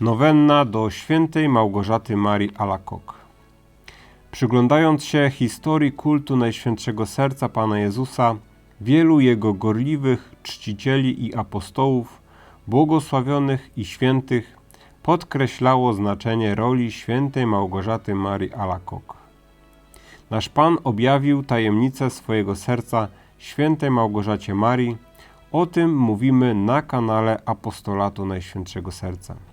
Nowenna do świętej Małgorzaty Marii Alakok. Przyglądając się historii kultu Najświętszego Serca Pana Jezusa, wielu Jego gorliwych czcicieli i apostołów, błogosławionych i świętych, podkreślało znaczenie roli świętej Małgorzaty Marii Alakok. Nasz Pan objawił tajemnicę swojego serca świętej Małgorzacie Marii. O tym mówimy na kanale Apostolatu Najświętszego Serca.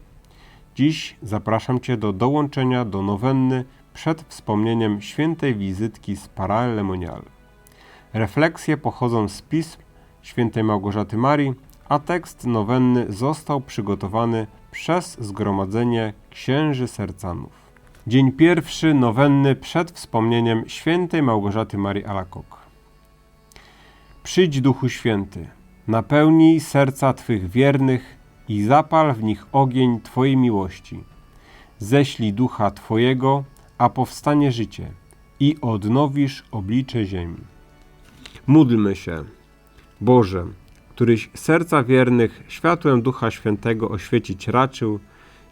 Dziś zapraszam Cię do dołączenia do nowenny przed wspomnieniem świętej wizytki z Paralemonial. Refleksje pochodzą z pism świętej Małgorzaty Marii, a tekst nowenny został przygotowany przez Zgromadzenie Księży Sercanów. Dzień pierwszy nowenny przed wspomnieniem świętej Małgorzaty Marii Alakok. Przyjdź Duchu Święty, napełnij serca Twych wiernych i zapal w nich ogień Twojej miłości. Ześlij Ducha Twojego, a powstanie życie i odnowisz oblicze ziemi. Módlmy się. Boże, któryś serca wiernych światłem Ducha Świętego oświecić raczył,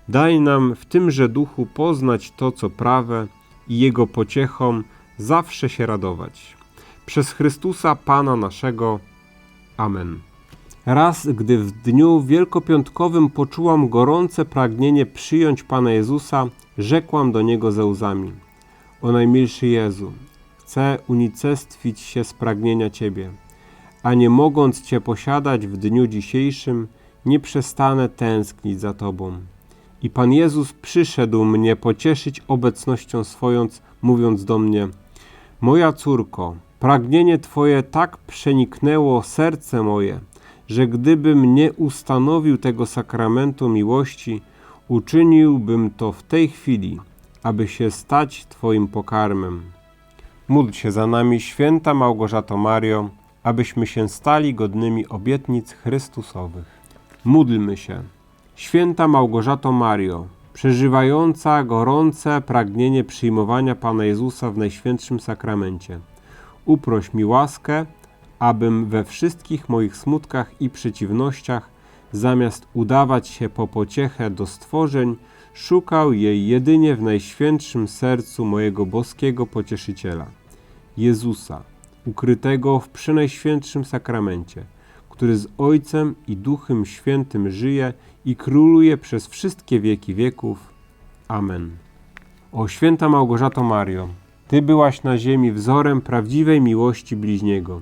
daj nam w tymże duchu poznać to, co prawe i Jego pociechom zawsze się radować. Przez Chrystusa Pana naszego. Amen. Raz, gdy w dniu wielkopiątkowym poczułam gorące pragnienie przyjąć Pana Jezusa, rzekłam do Niego ze łzami. O najmilszy Jezu, chcę unicestwić się z pragnienia Ciebie, a nie mogąc Cię posiadać w dniu dzisiejszym, nie przestanę tęsknić za Tobą. I Pan Jezus przyszedł mnie pocieszyć obecnością swoją, mówiąc do mnie: Moja córko, pragnienie Twoje tak przeniknęło serce moje, że gdybym nie ustanowił tego sakramentu miłości, uczyniłbym to w tej chwili, aby się stać Twoim pokarmem. Módl się za nami, święta Małgorzato Mario, abyśmy się stali godnymi obietnic Chrystusowych. Módlmy się. Święta Małgorzato Mario, przeżywająca gorące pragnienie przyjmowania Pana Jezusa w Najświętszym Sakramencie, uproś mi łaskę, abym we wszystkich moich smutkach i przeciwnościach, zamiast udawać się po pociechę do stworzeń, szukał jej jedynie w Najświętszym Sercu mojego boskiego Pocieszyciela, Jezusa, ukrytego w Przenajświętszym Sakramencie, który z Ojcem i Duchem Świętym żyje i króluje przez wszystkie wieki wieków. Amen. O święta Małgorzato Mario, Ty byłaś na ziemi wzorem prawdziwej miłości bliźniego.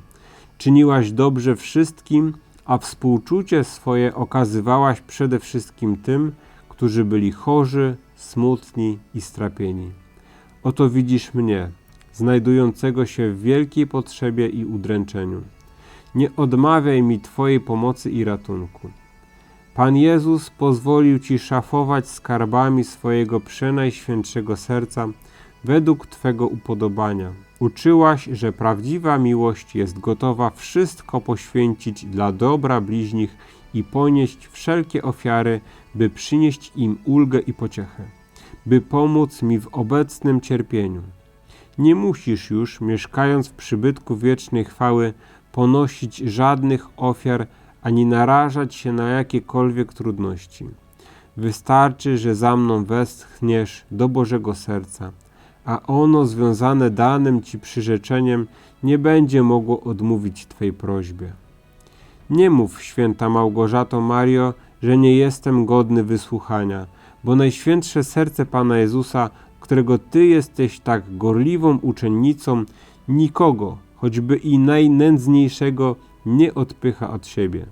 Czyniłaś dobrze wszystkim, a współczucie swoje okazywałaś przede wszystkim tym, którzy byli chorzy, smutni i strapieni. Oto widzisz mnie, znajdującego się w wielkiej potrzebie i udręczeniu. Nie odmawiaj mi Twojej pomocy i ratunku. Pan Jezus pozwolił Ci szafować skarbami swojego przenajświętszego serca według Twego upodobania. Uczyłaś, że prawdziwa miłość jest gotowa wszystko poświęcić dla dobra bliźnich i ponieść wszelkie ofiary, by przynieść im ulgę i pociechę, by pomóc mi w obecnym cierpieniu. Nie musisz już, mieszkając w przybytku wiecznej chwały, ponosić żadnych ofiar ani narażać się na jakiekolwiek trudności. Wystarczy, że za mną westchniesz do Bożego Serca, a ono związane danym Ci przyrzeczeniem nie będzie mogło odmówić Twej prośbie. Nie mów, święta Małgorzato Mario, że nie jestem godny wysłuchania, bo Najświętsze Serce Pana Jezusa, którego Ty jesteś tak gorliwą uczennicą, nikogo, choćby i najnędzniejszego, nie odpycha od siebie.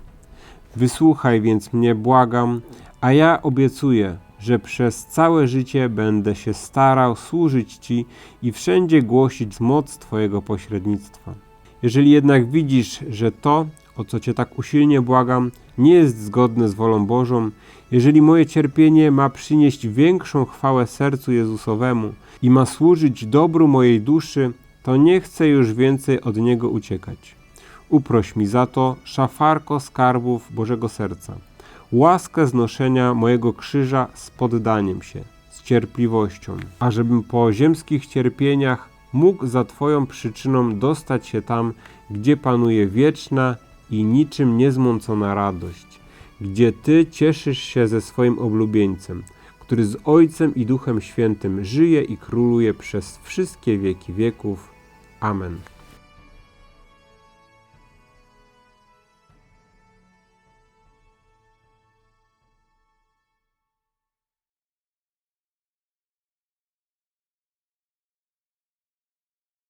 Wysłuchaj więc mnie, błagam, a ja obiecuję, że przez całe życie będę się starał służyć Ci i wszędzie głosić moc Twojego pośrednictwa. Jeżeli jednak widzisz, że to, o co Cię tak usilnie błagam, nie jest zgodne z wolą Bożą, jeżeli moje cierpienie ma przynieść większą chwałę sercu Jezusowemu i ma służyć dobru mojej duszy, to nie chcę już więcej od Niego uciekać. Uproś mi za to, szafarko skarbów Bożego Serca, łaskę znoszenia mojego krzyża z poddaniem się, z cierpliwością, ażebym po ziemskich cierpieniach mógł za Twoją przyczyną dostać się tam, gdzie panuje wieczna i niczym niezmącona radość, gdzie Ty cieszysz się ze swoim oblubieńcem, który z Ojcem i Duchem Świętym żyje i króluje przez wszystkie wieki wieków. Amen.